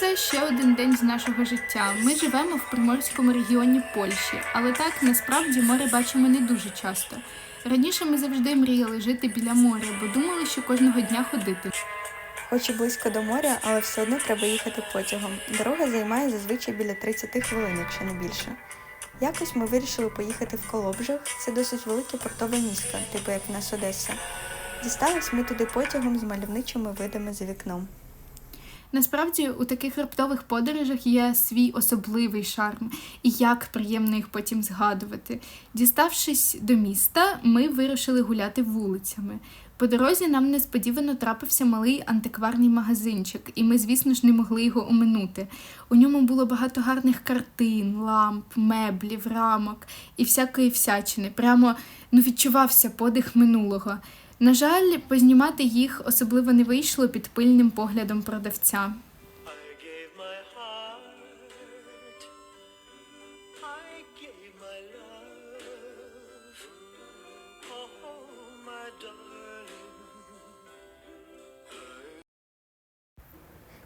це ще один день з нашого життя. Ми живемо в приморському регіоні Польщі, але так насправді море бачимо не дуже часто. Раніше ми завжди мріяли жити біля моря, бо думали, що кожного дня ходити. Хоч і близько до моря, але все одно треба їхати потягом. Дорога займає зазвичай біля 30 хвилин, якщо не більше. Якось ми вирішили поїхати в Колобжах. Це досить велике портове місто, типу як в нас Одеса. Дістались ми туди потягом з мальовничими видами за вікном. Насправді у таких раптових подорожах є свій особливий шарм, і як приємно їх потім згадувати. Діставшись до міста, ми вирушили гуляти вулицями. По дорозі нам несподівано трапився малий антикварний магазинчик, і ми, звісно ж, не могли його оминути. У ньому було багато гарних картин, ламп, меблів, рамок і всякої всячини. Прямо ну, відчувався подих минулого. На жаль, познімати їх особливо не вийшло під пильним поглядом продавця.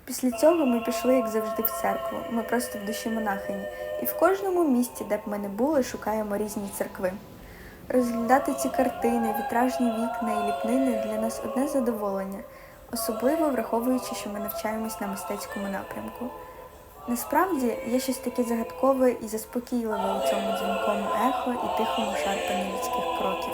Після цього ми пішли, як завжди, в церкву. Ми просто в душі монахині. І в кожному місті, де б ми не були, шукаємо різні церкви. Розглядати ці картини, вітражні вікна і ліпнини для нас одне задоволення, особливо враховуючи, що ми навчаємось на мистецькому напрямку. Насправді є щось таке загадкове і заспокійливе у цьому дзвінкому ехо і тихому шарпанні людських кроків.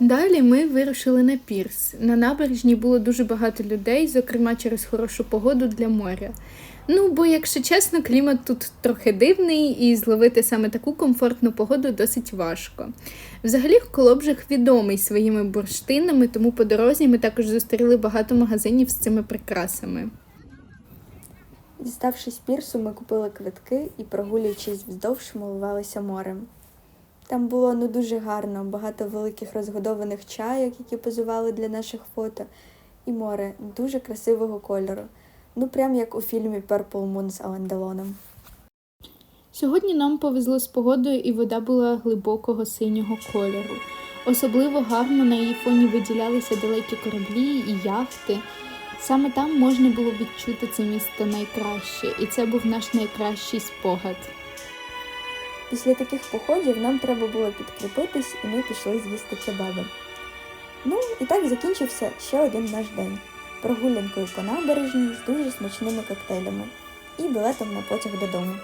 Далі ми вирушили на пірс. На набережні було дуже багато людей, зокрема через хорошу погоду для моря. Ну, бо, якщо чесно, клімат тут трохи дивний, і зловити саме таку комфортну погоду досить важко. Взагалі, Колобжик відомий своїми бурштинами, тому по дорозі ми також зустріли багато магазинів з цими прикрасами. Діставшись пірсу, ми купили квитки і, прогулюючись вздовж, милувалися морем. Там було ну дуже гарно, багато великих розгодованих чайок, які позували для наших фото, і море дуже красивого кольору. Ну прям як у фільмі Purple Moon з Аленделоном. Сьогодні нам повезло з погодою, і вода була глибокого синього кольору. Особливо гарно на її фоні виділялися далекі кораблі і яхти. Саме там можна було відчути це місто найкраще, і це був наш найкращий спогад. Після таких походів нам треба було підкріпитись, і ми пішли з'їсти кебаби. Ну і так закінчився ще один наш день прогулянкою по набережній з дуже смачними коктейлями і білетом на потяг додому.